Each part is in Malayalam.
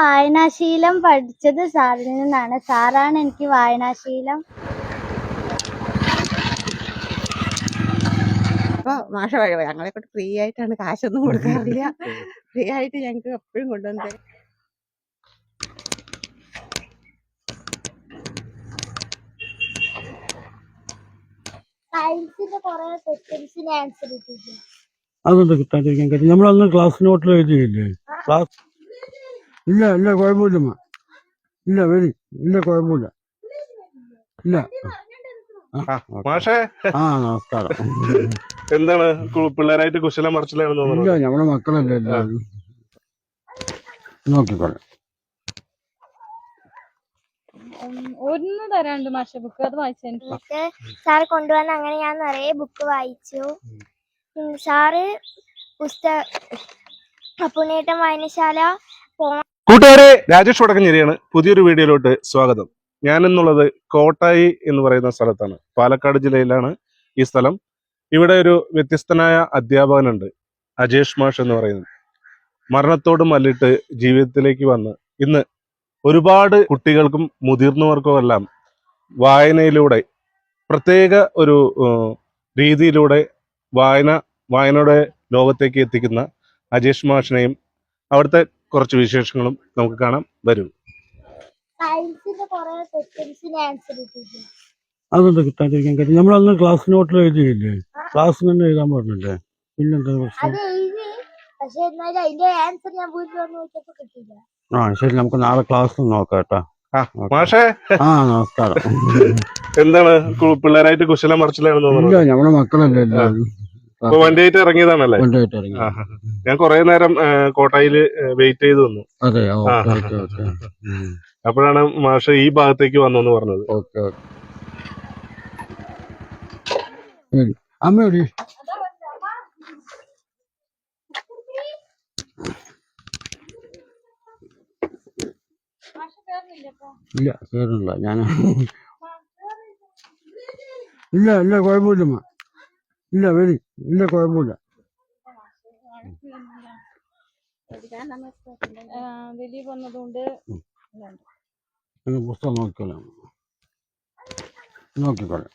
വായനാശീലം പഠിച്ചത് സാറിൽ നിന്നാണ്. സാറാണ് എനിക്ക് വായനാശീലം. അപ്പൊ മാഷ ഞങ്ങളെ കൊണ്ട് ഫ്രീ ആയിട്ടാണ് കാശൊന്നും കൊടുക്കാറില്ല. ഫ്രീ ആയിട്ട് ഞങ്ങൾക്ക് എപ്പോഴും കൊണ്ടുവന്നത്. സയൻസിന്റെ കുറെ ക്വസ്റ്റ്യൻസിന് ആൻസർ കിട്ടിയില്ല അതെന്താ കിട്ടാണ്ടിരിക്കാൻ കാര്യം നമ്മൾ അന്ന് ക്ലാസ് നോട്ടിൽ എഴുതിയില്ലേ ക്ലാസ് ഇല്ല ഇല്ല കുഴപ്പമില്ല ഇല്ല വരി ഇല്ല കുഴപ്പമില്ല. ഇല്ല. ആ, മാഷേ. ആ നമസ്കാരം. എന്താണ്? പിള്ളേരായിട്ട് കുശലം മറിച്ചിലാണെന്ന് ഇല്ല നമ്മുടെ മക്കളല്ലേ എല്ലാവരും. നോക്കിക്കോളാം. ഒന്ന് തരാണ്ട് മാഷ ബുക്ക് അത് വായിച്ചു സാറ് സാർ കൊണ്ടുവന്ന അങ്ങനെ ഞാൻ നിറയെ ബുക്ക് വായിച്ചു. സാറ് പുസ്തക പുണ്യേട്ടൻ വായനശാല കൂട്ടുകാരെ രാജേഷ് വടക്കഞ്ചേരിയാണ് പുതിയൊരു വീഡിയോയിലോട്ട് സ്വാഗതം. ഞാൻ എന്നുള്ളത് കോട്ടായി എന്ന് പറയുന്ന സ്ഥലത്താണ്. പാലക്കാട് ജില്ലയിലാണ് ഈ സ്ഥലം. ഇവിടെ ഒരു വ്യത്യസ്തനായ അധ്യാപകനുണ്ട് അജേഷ് മാഷ് എന്ന് പറയുന്നത്. മരണത്തോട് മല്ലിട്ട് ജീവിതത്തിലേക്ക് വന്ന് ഇന്ന് ഒരുപാട് കുട്ടികൾക്കും മുതിർന്നവർക്കും എല്ലാം വായനയിലൂടെ പ്രത്യേക ഒരു രീതിയിലൂടെ വായന വായനയുടെ ലോകത്തേക്ക് എത്തിക്കുന്ന അജേഷ് മാഷിനെയും അവിടുത്തെ കുറച്ച് വിശേഷങ്ങളും നമുക്ക് കാണാം. വരൂ. അതെന്താ കിട്ടാണ്ടിരിക്കാൻ കാര്യം? നമ്മൾ അന്ന് ക്ലാസ് നോട്ടിൽ എഴുതിയില്ലേ? ക്ലാസ് തന്നെ എഴുതാൻ പറഞ്ഞില്ലേ? പിന്നെന്താ പ്രശ്നം? ആ ശരി നമുക്ക് നാളെ ക്ലാസ് നോക്കാം കേട്ടോ. ആ മാഷേ. ആ നമസ്കാരം. എന്താണ്? പിള്ളേരായിട്ട് കുശലം മറിച്ചില്ല ഇല്ല മക്കളല്ലേ എല്ലാവരും. ഇപ്പൊ വണ്ടിയായിട്ട് ഇറങ്ങിയതാണല്ലേ? കൊണ്ടുപോയിട്ട് ഇറങ്ങി. ഞാൻ കുറെ നേരം കോട്ടായിൽ വെയിറ്റ് ചെയ്ത് വന്നു അതെ ഓക്കെ ഓക്കെ ഓക്കെ അപ്പോഴാണ് മാഷ് ഈ ഭാഗത്തേക്ക് വന്നെന്ന് പറഞ്ഞത്. ഓക്കെ ഇല്ല കേറില്ല. ഞാൻ ഇല്ല ഇല്ല കുഴപ്പമില്ലമ്മ ഇല്ല വരി ഇല്ല കുഴപ്പമില്ല. ദിലീപ് വന്നതുകൊണ്ട് പുസ്തകം നോക്കിക്കോളാം. നോക്കിക്കോളാം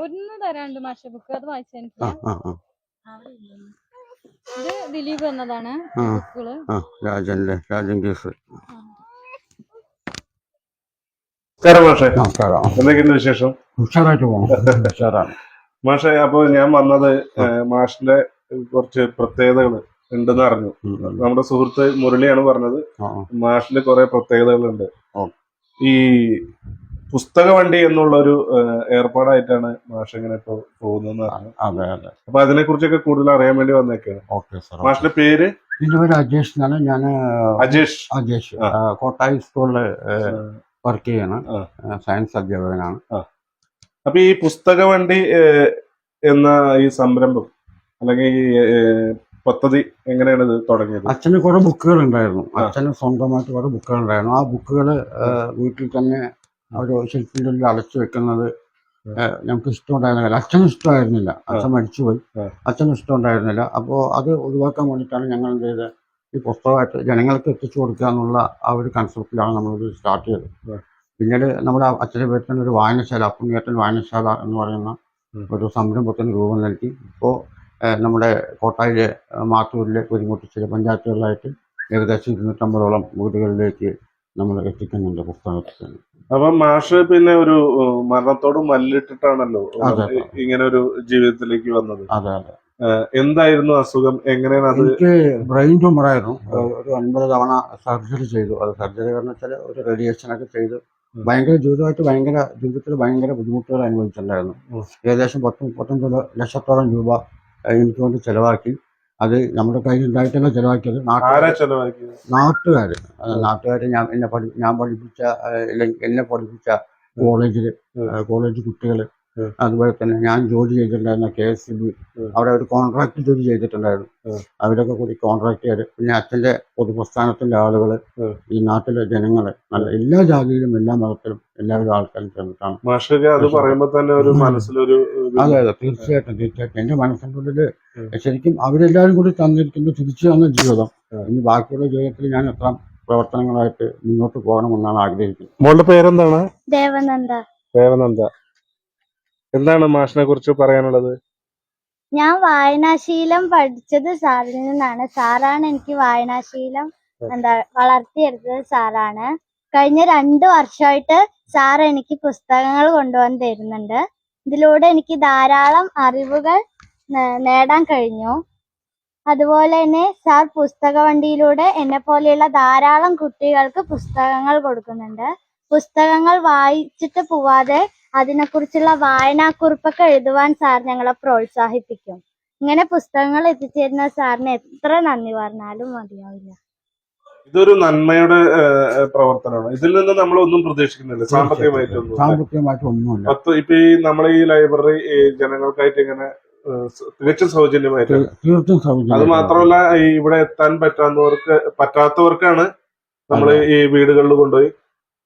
ഒന്ന് തരാണ്ട് മാഷ ബുക്ക് അത് വായിച്ചു ഇത് ദിലീപ് വന്നതാണ് രാജൻ കേസ്. നമസ്കാരം മാഷേ. നമസ്കാരം എന്തൊക്കെയുണ്ട് വിശേഷം? ഉഷാറായിട്ട് പോകണം ഉഷാറാണ്. മാഷേ അപ്പൊ ഞാൻ വന്നത് മാഷിന്റെ കുറച്ച് പ്രത്യേകതകൾ ഉണ്ടെന്ന് അറിഞ്ഞു. നമ്മുടെ സുഹൃത്ത് മുരളിയാണ് പറഞ്ഞത്. മാഷിൽ കുറെ പ്രത്യേകതകളുണ്ട്. ഉണ്ട് ഈ പുസ്തക വണ്ടി എന്നുള്ള ഒരു ഏർപ്പാടായിട്ടാണ് മാഷ് ഇങ്ങനെ ഇപ്പൊ പോകുന്നതെന്ന് അതെ അതെ. അപ്പൊ അതിനെ കുറിച്ചൊക്കെ കൂടുതൽ അറിയാൻ വേണ്ടി വന്നേക്കാണ്. ഓക്കെ സാർ മാഷിന്റെ പേര്? എന്റെ പേര് അജേഷ് എന്നാണ്. ഞാൻ അജേഷ്. അജേഷ്. കോട്ടായി സ്കൂളിൽ വർക്ക് ചെയ്യാണ്. സയൻസ് അധ്യാപകനാണ്. അപ്പൊ ഈ പുസ്തക വണ്ടി എന്ന ഈ സംരംഭം അല്ലെങ്കിൽ ഈ പദ്ധതി എങ്ങനെയാണ് ഇത് തുടങ്ങിയത്? അച്ഛന് കുറെ ബുക്കുകൾ ഉണ്ടായിരുന്നു. അച്ഛന് സ്വന്തമായിട്ട് കുറെ ബുക്കുകൾ ഉണ്ടായിരുന്നു. ആ ബുക്കുകൾ വീട്ടിൽ തന്നെ ഒരു ശില്പിന്റെ ഉള്ളിൽ അടച്ചു വെക്കുന്നത് ഞങ്ങൾക്ക് ഇഷ്ടമുണ്ടായിരുന്നില്ല. അച്ഛനും ഇഷ്ടമായിരുന്നില്ല. അച്ഛൻ മരിച്ചുപോയി. അച്ഛന് ഇഷ്ടമുണ്ടായിരുന്നില്ല. അപ്പോൾ അത് ഒഴിവാക്കാൻ വേണ്ടിയിട്ടാണ് ഞങ്ങൾ എന്ത് ചെയ്തത്? ഈ പുസ്തകമായിട്ട് ജനങ്ങൾക്ക് എത്തിച്ചു കൊടുക്കുക എന്നുള്ള ആ ഒരു കൺസെപ്റ്റിലാണ് നമ്മളിത് സ്റ്റാർട്ട് ചെയ്തത്. പിന്നീട് നമ്മുടെ അച്ഛന്റെ പേരത്തിന് ഒരു വായനശാല അപ്പുണ്ണിയേറ്റൻ വായനശാല എന്ന് പറയുന്ന ഒരു സംരംഭത്തിന് രൂപം നൽകി. ഇപ്പോൾ നമ്മുടെ കോട്ടായിലെ മാത്തൂരിലെ മാത്തൂരിലെ ചില പഞ്ചായത്തുകളിലായിട്ട് ഏകദേശം ഇരുന്നൂറ്റമ്പതോളം വീടുകളിലേക്ക് നമ്മൾ എത്തിക്കുന്നുണ്ട് പുസ്തകത്തിൽ അപ്പൊ മാഷ് പിന്നെ ഒരു മരണത്തോട് മല്ലിട്ടിട്ടാണല്ലോ ഇങ്ങനെ ഒരു ജീവിതത്തിലേക്ക് വന്നത്. അതെ അതെ. എന്തായിരുന്നു അസുഖം? എങ്ങനെയാണ് അത്? എനിക്ക് ബ്രെയിൻ ട്യൂമറായിരുന്നു ഒരു അൻപത് തവണ സർജറി ചെയ്തു. അത് സർജറി കാരണം വെച്ചാൽ ഒരു റേഡിയേഷനൊക്കെ ചെയ്ത് ചെയ്തു ഭയങ്കര ജീവിതമായിട്ട് ഭയങ്കര ജീവിതത്തിൽ ഭയങ്കര ബുദ്ധിമുട്ടുകൾ അനുഭവിച്ചിട്ടുണ്ടായിരുന്നു. ഏകദേശം പത്ത് മുപ്പത്തഞ്ച് ലക്ഷത്തോളം രൂപ എനിക്ക് വേണ്ടി ചെലവാക്കി. അത് നമ്മുടെ കയ്യിൽ ഉണ്ടായിട്ടല്ല ചെലവാക്കിയത്? നാട്ടുകാർ നാട്ടുകാർ ഞാൻ എന്നെ പഠി ഞാൻ പഠിപ്പിച്ച അല്ലെങ്കിൽ എന്നെ പഠിപ്പിച്ച കോളേജിൽ. കോളേജ് കുട്ടികൾ. അതുപോലെ തന്നെ ഞാൻ ജോലി ചെയ്തിട്ടുണ്ടായിരുന്ന കെ എസ് ബി അവിടെ ഒരു കോൺട്രാക്ട് ജോലി ചെയ്തിട്ടുണ്ടായിരുന്നു. അവരൊക്കെ കൂടി കോൺട്രാക്ട് ചെയ്ത് പിന്നെ അച്ഛന്റെ പൊതുപ്രസ്ഥാനത്തിന്റെ ആളുകൾ ഈ നാട്ടിലെ ജനങ്ങളെ നല്ല എല്ലാ ജാതിയിലും എല്ലാ മതത്തിലും എല്ലാവരും ആൾക്കാരും ചേർന്നിട്ടാണ് മാഷൊക്കെ അത് തന്നെ ഒരു മനസ്സിലൊരു അതെ അതെ തീർച്ചയായിട്ടും തീർച്ചയായിട്ടും. എന്റെ മനസ്സിന്റെ ഉള്ളിൽ ശരിക്കും അവരെല്ലാവരും കൂടി തന്നിരിക്കുന്ന തിരിച്ചു തന്ന ജീവിതം. ഇനി ബാക്കിയുള്ള ജീവിതത്തിൽ ഞാൻ എത്ര പ്രവർത്തനങ്ങളായിട്ട് മുന്നോട്ട് പോകണമെന്നാണ് ആഗ്രഹിക്കുന്നത്. മോളുടെ പേരെന്താണ്? ദേവനന്ദ. ദേവനന്ദ. എന്താണ് മാഷിനെ കുറിച്ച് പറയാനുള്ളത്? ഞാൻ വായനാശീലം പഠിച്ചത് സാറിൽ നിന്നാണ്. സാറാണ് എനിക്ക് വായനാശീലം എന്താ വളർത്തിയെടുത്തത് സാറാണ്. കഴിഞ്ഞ രണ്ടു വർഷമായിട്ട് സാർ എനിക്ക് പുസ്തകങ്ങൾ കൊണ്ടുവന്ന് തരുന്നുണ്ട്. ഇതിലൂടെ എനിക്ക് ധാരാളം അറിവുകൾ നേടാൻ കഴിഞ്ഞു. അതുപോലെ തന്നെ സാർ പുസ്തക വണ്ടിയിലൂടെ എന്നെ പോലെയുള്ള ധാരാളം കുട്ടികൾക്ക് പുസ്തകങ്ങൾ കൊടുക്കുന്നുണ്ട്. പുസ്തകങ്ങൾ വായിച്ചിട്ട് പോവാതെ അതിനെക്കുറിച്ചുള്ള വായനാക്കുറിപ്പൊക്കെ എഴുതുവാൻ സാർ ഞങ്ങളെ പ്രോത്സാഹിപ്പിക്കും. ഇങ്ങനെ പുസ്തകങ്ങൾ എത്തിച്ചേരുന്ന സാറിന് എത്ര നന്ദി പറഞ്ഞാലും മതിയാവില്ല. ഇതൊരു നന്മയുടെ പ്രവർത്തനമാണ്. ഇതിൽ നിന്ന് നമ്മൾ ഒന്നും പ്രതീക്ഷിക്കുന്നില്ല. സാമ്പത്തികമായിട്ടൊന്നും പത്ത് ഇപ്പൊ ഈ നമ്മളെ ഈ ലൈബ്രറി ജനങ്ങൾക്കായിട്ട് ഇങ്ങനെ തികച്ചും സൗജന്യമായിട്ട്. തീർത്തും സൗജന്യം അത് മാത്രമല്ല ഇവിടെ എത്താൻ പറ്റാത്തവർക്ക് പറ്റാത്തവർക്കാണ് നമ്മൾ ഈ വീടുകളിൽ കൊണ്ടുപോയി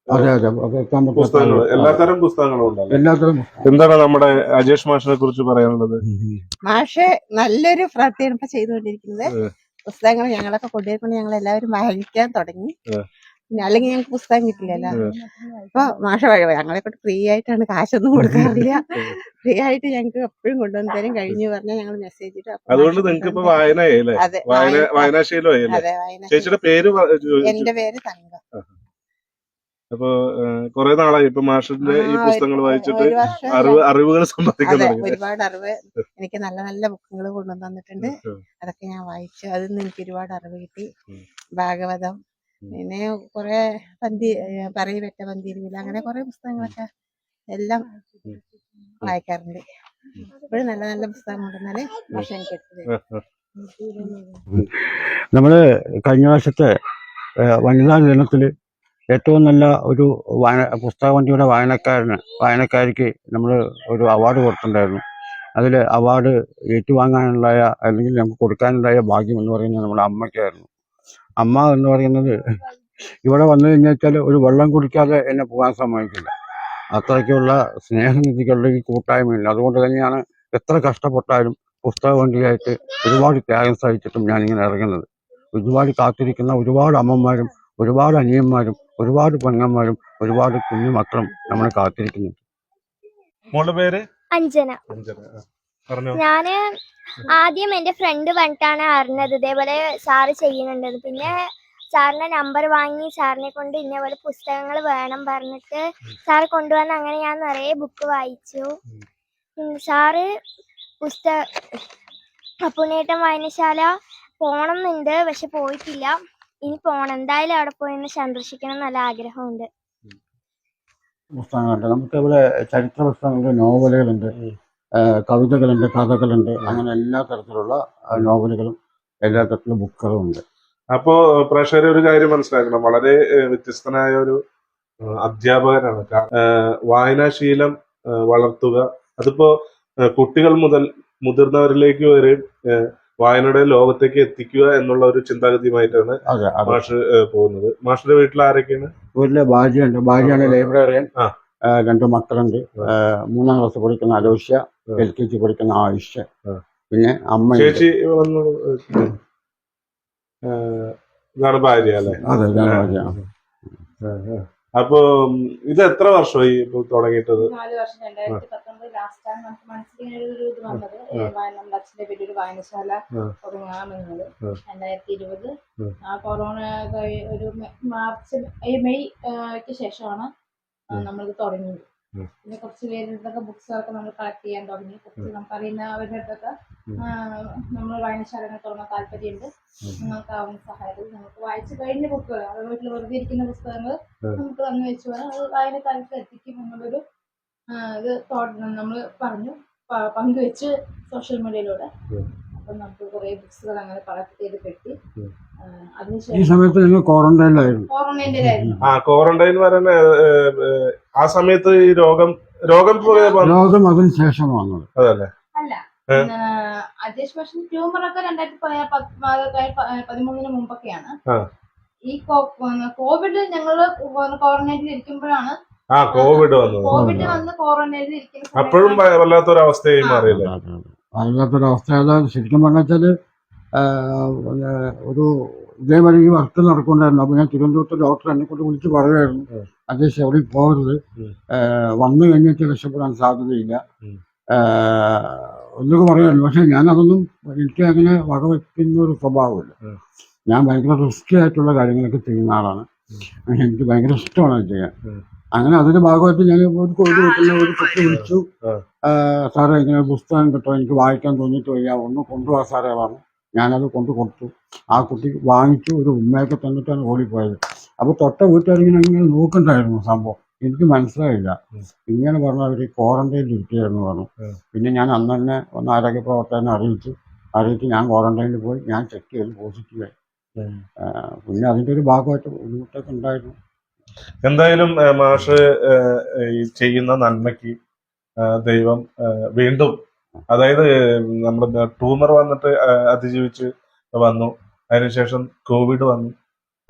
അതെ അതെ. കേൾക്കാൻ പുസ്തകങ്ങൾ. എല്ലാത്തരം പുസ്തകങ്ങളും ഉണ്ടല്ലോ. എല്ലാത്തരം എന്താണ് നമ്മുടെ അജേഷ് മാഷിനെ കുറിച്ച് പറയാനുള്ളത്? മാഷ് നല്ലൊരു ഇപ്പൊ ചെയ്തുകൊണ്ടിരിക്കുന്നത്. പുസ്തകങ്ങൾ ഞങ്ങളൊക്കെ കൊണ്ടുവരുമ്പോൾ ഞങ്ങൾ എല്ലാവരും വായിക്കാൻ തുടങ്ങി. പിന്നെ അല്ലെങ്കിൽ ഞങ്ങൾക്ക് പുസ്തകം കിട്ടില്ലല്ലോ. അപ്പൊ മാഷ വഴി ഞങ്ങളെ കൊണ്ട് ഫ്രീ ആയിട്ടാണ് കാശൊന്നും കൊടുക്കാറില്ല ഫ്രീ ആയിട്ട് ഞങ്ങൾക്ക് എപ്പോഴും കൊണ്ടുവന്ന് തരും. കഴിഞ്ഞു പറഞ്ഞാൽ ഞങ്ങൾ മെസ്സേജ് അതുകൊണ്ട് നിങ്ങൾക്ക് ഇപ്പൊ കൊണ്ടുവന്ന് വായനയായി വായന വായന- വായനാശീലമായി അല്ലേ? അതെ വായന ചേച്ചിയുടെ പേര് എന്റെ പേര് തങ്കം. അപ്പൊ കുറെ നാളായി. ഇപ്പൊ മാഷിന്റെ ഈ പുസ്തകങ്ങൾ വായിച്ചിട്ട് അറിവ് അറിവുകൾ സമ്പാദിക്കാൻ ഒരുപാട് അറിവ്. എനിക്ക് നല്ല നല്ല ബുക്കുകൾ കൊണ്ടു തന്നിട്ടുണ്ട് അതൊക്കെ ഞാൻ വായിച്ചു. അതിൽ നിന്ന് എനിക്ക് ഒരുപാട് അറിവ് കിട്ടി. ഭാഗവതം പിന്നെ കുറെ പന്തി പറയു പറ്റ പന്തിരുവില്ല അങ്ങനെ കുറെ പുസ്തകങ്ങളൊക്കെ എല്ലാം വായിക്കാറുണ്ട്. ഇപ്പോഴും നല്ല നല്ല പുസ്തകം കൊണ്ടുവന്നാൽ ഭാഷ എനിക്ക് നമ്മൾ. കഴിഞ്ഞ വർഷത്തെ വനിതാ ദിനത്തിൽ ഏറ്റവും നല്ല ഒരു വായന പുസ്തക വണ്ടിയുടെ വായനക്കാരന് വായനക്കാരിക്ക് നമ്മൾ ഒരു അവാർഡ് കൊടുത്തിട്ടുണ്ടായിരുന്നു. അതിൽ അവാർഡ് ഏറ്റുവാങ്ങാനുണ്ടായ അല്ലെങ്കിൽ നമുക്ക് കൊടുക്കാനുണ്ടായ ഭാഗ്യം എന്ന് പറയുന്നത് നമ്മുടെ അമ്മയ്ക്കായിരുന്നു. അമ്മ എന്ന് പറയുന്നത് ഇവിടെ വന്നു കഴിഞ്ഞാൽ ഒരു വെള്ളം കുടിക്കാതെ എന്നെ പോകാൻ സമ്മതിക്കില്ല. അത്രയ്ക്കുള്ള സ്നേഹനിധികളുടെ ഈ കൂട്ടായ്മയില്ല അതുകൊണ്ട് തന്നെയാണ് എത്ര കഷ്ടപ്പെട്ടാലും പുസ്തകവണ്ടിയായിട്ട് ഒരുപാട് ത്യാഗം സഹിച്ചിട്ടും ഞാനിങ്ങനെ ഇറങ്ങുന്നത്. ഒരുപാട് കാത്തിരിക്കുന്ന ഒരുപാട് അമ്മമാരും ഒരുപാട് അനിയന്മാരും ഒരുപാട് പെങ്ങന്മാരും ഒരുപാട് കുഞ്ഞു മക്കളും നമ്മളെ കാത്തിരിക്കുന്നു മോളുടെ പേര്? അഞ്ജന. അഞ്ജന ആ. പറഞ്ഞോ. ഞാൻ ആദ്യം എന്റെ ഫ്രണ്ട് വന്നിട്ടാണ് അറിഞ്ഞത്. ഇതേപോലെ സാറ് ചെയ്യുന്നുണ്ടെന്ന് പിന്നെ സാറിന്റെ നമ്പർ വാങ്ങി സാറിനെ കൊണ്ട് ഇന്നേപോലെ പുസ്തകങ്ങൾ വേണം പറഞ്ഞിട്ട് സാറ് കൊണ്ടുവന്ന് അങ്ങനെ ഞാൻ നിറയെ ബുക്ക് വായിച്ചു. സാറ് പുസ്തക അപ്പുണ്ണേട്ടൻ വായനശാല പോണം എന്നുണ്ട് പക്ഷെ പോയിട്ടില്ല. ഇനി പോണം എന്തായാലും അവിടെ പോയി ഒന്ന് സന്ദർശിക്കണം നല്ല ആഗ്രഹമുണ്ട്. പുസ്തകങ്ങളുണ്ട്. നമുക്ക് ഇവിടെ ചരിത്ര പുസ്തകങ്ങളുണ്ട് നോവലുകളുണ്ട് കവിതകളുണ്ട് കഥകളുണ്ട്. അങ്ങനെ എല്ലാ തരത്തിലുള്ള നോവലുകളും എല്ലാ തരത്തിലുള്ള ബുക്കുകളും ഉണ്ട്. അപ്പോ പ്രേക്ഷകരെ ഒരു കാര്യം മനസ്സിലാക്കണം. വളരെ വ്യത്യസ്തനായ ഒരു അധ്യാപകനാണ്. വായനാശീലം വളർത്തുക. അതിപ്പോ കുട്ടികൾ മുതൽ മുതിർന്നവരിലേക്ക് വരെ വായനയുടെ ലോകത്തേക്ക് എത്തിക്കുക എന്നുള്ള ഒരു ചിന്താഗതിയുമായിട്ടാണ് മാഷ് പോകുന്നത്. മാഷിന്റെ വീട്ടിൽ ആരൊക്കെയാണ്? വീട്ടിലെ ഭാര്യയുണ്ട് ഭാര്യയാണ് ലൈബ്രറിയൻ. രണ്ടു മക്കളുണ്ട്. മൂന്നാം ക്ലാസ് പഠിക്കുന്ന അലോഷ്യ എൽ കെ ജി പഠിക്കുന്ന ആയുഷ്. പിന്നെ അമ്മ ചേച്ചി വന്നു ഭാര്യ അല്ലേ? അതെ ഭാര്യ. അപ്പൊ ഇത് എത്ര വർഷമായി ഇപ്പൊ തുടങ്ങിയിട്ടത്? നാല് വർഷം രണ്ടായിരത്തി പത്തൊമ്പത് ലാസ്റ്റ് ആണ് നമുക്ക് മനസ്സിൽ ഇങ്ങനെ ഒരു ഇത് വന്നത് നമ്മുടെ അച്ഛന്റെ പേര് ഒരു വായനശാല ആ. തുടങ്ങാമെന്നത് ആ. രണ്ടായിരത്തി ഇരുപത്. ആ. കൊറോണ ഒരു മാർച്ച് ഈ മെയ് ശേഷമാണ് നമ്മളിത് തുടങ്ങിയത്. പിന്നെ കുറച്ച് പേരുടെ അടുത്തൊക്കെ ബുക്സുകളൊക്കെ നമ്മൾ കളക്ട് ചെയ്യാൻ തുടങ്ങി. കുറച്ച് നമുക്കറിയുന്നവരുടെ അടുത്തൊക്കെ ഉം. നമ്മൾ വായനശാലകൾ തുടങ്ങാൻ താല്പര്യമുണ്ട് നിങ്ങൾക്ക് ആവുന്ന സഹായത്തിൽ നമുക്ക് വായിച്ചു കഴിഞ്ഞ ബുക്കുകൾ അവരുടെ വീട്ടിൽ വെറുതെ ഇരിക്കുന്ന പുസ്തകങ്ങൾ നമുക്ക് തന്നു വെച്ച്. വേണം അത് വായനക്കാർക്ക് എത്തിക്കും എന്നുള്ളൊരു ഇത് നമ്മൾ പറഞ്ഞു പങ്കുവെച്ച് സോഷ്യൽ മീഡിയയിലൂടെ. അപ്പം നമുക്ക് കുറേ ബുക്സുകൾ അങ്ങനെ കളക്ട് ചെയ്ത് കിട്ടി ആ, ഈ സമയത്ത് ഞങ്ങൾ ക്വാറന്റൈനിലായിരുന്നു ആ ക്വാറന്റൈൻ ആ സമയത്ത് ഈ രോഗം രോഗം പോയ വന്ന- രോഗം അതിന് ശേഷം വന്നത്. അതല്ലേ? അല്ല അജേഷ് പക്ഷേ ട്യൂമർ ഒക്കെ രണ്ടായിരത്തി പതിമൂന്നിന് മുമ്പൊക്കെയാണ്. ഈ കോവിഡ് ഞങ്ങൾ ക്വാറന്റൈനിൽ ഇരിക്കുമ്പോഴാണ് ആ കോവിഡ് വന്നത്. കോവിഡ് വന്ന് ക്വാറന്റൈനിൽ ഇരിക്കുന്ന അപ്പോഴും സമയത്താണ് വ- വല്ലാത്തൊരവസ്ഥയായി മാറിയില്ലേ അവസ്ഥ അതായത് ശരിക്കും പറഞ്ഞാൽ ഒരു ഇതേപോലെ ഈ വർക്ക് നടക്കുന്നുണ്ടായിരുന്നു. അപ്പോൾ ഞാൻ തിരുവനന്തപുരത്ത് ഡോക്ടർ എന്നെ കൊണ്ട് വിളിച്ച് പറയുമായിരുന്നു അദ്ദേഹം അവിടെ പോകരുത്. വന്നു കഴിഞ്ഞിട്ട് രക്ഷപ്പെടാൻ സാധ്യതയില്ല. ഒന്നൊക്കെ പറയുമായിരുന്നു പക്ഷെ ഞാൻ അതൊന്നും എനിക്ക് അങ്ങനെ വകവെക്കുന്ന ഒരു സ്വഭാവമില്ല. ഞാൻ ഭയങ്കര റിസ്കി ആയിട്ടുള്ള കാര്യങ്ങളൊക്കെ ചെയ്യുന്ന ആളാണ്. എനിക്ക് ഭയങ്കര ഇഷ്ടമാണ് ചെയ്യാൻ. അങ്ങനെ അതിന്റെ ഭാഗമായിട്ട് ഞാൻ ഒരു കോഴി വെക്കുന്ന ഒരു കുട്ടി വിളിച്ചു. സാറേ ഇങ്ങനെ പുസ്തകം കിട്ടോ? എനിക്ക് വായിക്കാൻ തോന്നിയിട്ട് വയ്യ. ഒന്ന് കൊണ്ടുപോകാ സാറേ പറഞ്ഞു. ഞാനത് കൊണ്ടു കൊടുത്തു. ആ കുട്ടി വാങ്ങിച്ചു ഒരു ഉമ്മയൊക്കെ തന്നിട്ടാണ് ഓടിപ്പോയത് അപ്പോൾ തൊട്ട വീട്ടുകാരിങ്ങനെ ഇങ്ങനെ നോക്കണ്ടായിരുന്നു സംഭവം. എനിക്ക് മനസ്സിലായില്ല. ഇങ്ങനെ പറഞ്ഞ അവർ ക്വാറന്റൈനിൽ ഇരിക്കുകയായിരുന്നു പറഞ്ഞു. പിന്നെ ഞാൻ അന്ന് തന്നെ ഒന്ന് ആരോഗ്യ പ്രവർത്തകനെ അറിയിച്ചു. അറിയിച്ച് ഞാൻ ക്വാറന്റൈനിൽ പോയി. ഞാൻ ചെക്ക് ചെയ്ത് പോസിറ്റീവായി പിന്നെ അതിന്റെ ഒരു ഭാഗമായിട്ട് ബുദ്ധിമുട്ടൊക്കെ ഉണ്ടായിരുന്നു. എന്തായാലും മാഷ് ചെയ്യുന്ന നന്മയ്ക്ക് ദൈവം വീണ്ടും അതായത് നമ്മൾ ട്യൂമർ വന്നിട്ട് അതിജീവിച്ച് വന്നു. അതിനുശേഷം കോവിഡ് വന്നു.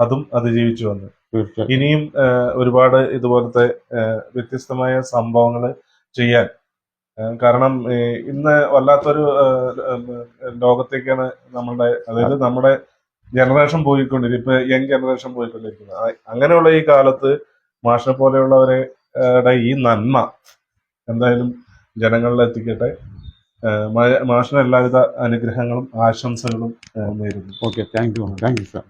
അതും അതിജീവിച്ചു വന്നു. ഇനിയും ഒരുപാട് ഇതുപോലത്തെ വ്യത്യസ്തമായ സംഭവങ്ങൾ ചെയ്യാൻ. കാരണം ഇന്ന് വല്ലാത്തൊരു ലോകത്തേക്കാണ് നമ്മളുടെ അതായത് നമ്മുടെ ജനറേഷൻ പോയിക്കൊണ്ടിരിക്കും ഇപ്പൊ യങ് ജനറേഷൻ പോയിക്കൊണ്ടിരിക്കുന്നത് അങ്ങനെയുള്ള ഈ കാലത്ത് മാഷിനെ പോലെയുള്ളവരുടെ ഈ നന്മ എന്തായാലും ജനങ്ങളിൽ എത്തിക്കട്ടെ. മാഷിന് എല്ലാവിധ അനുഗ്രഹങ്ങളും ആശംസകളും നേരുന്നു. Okay thank you thank you sir.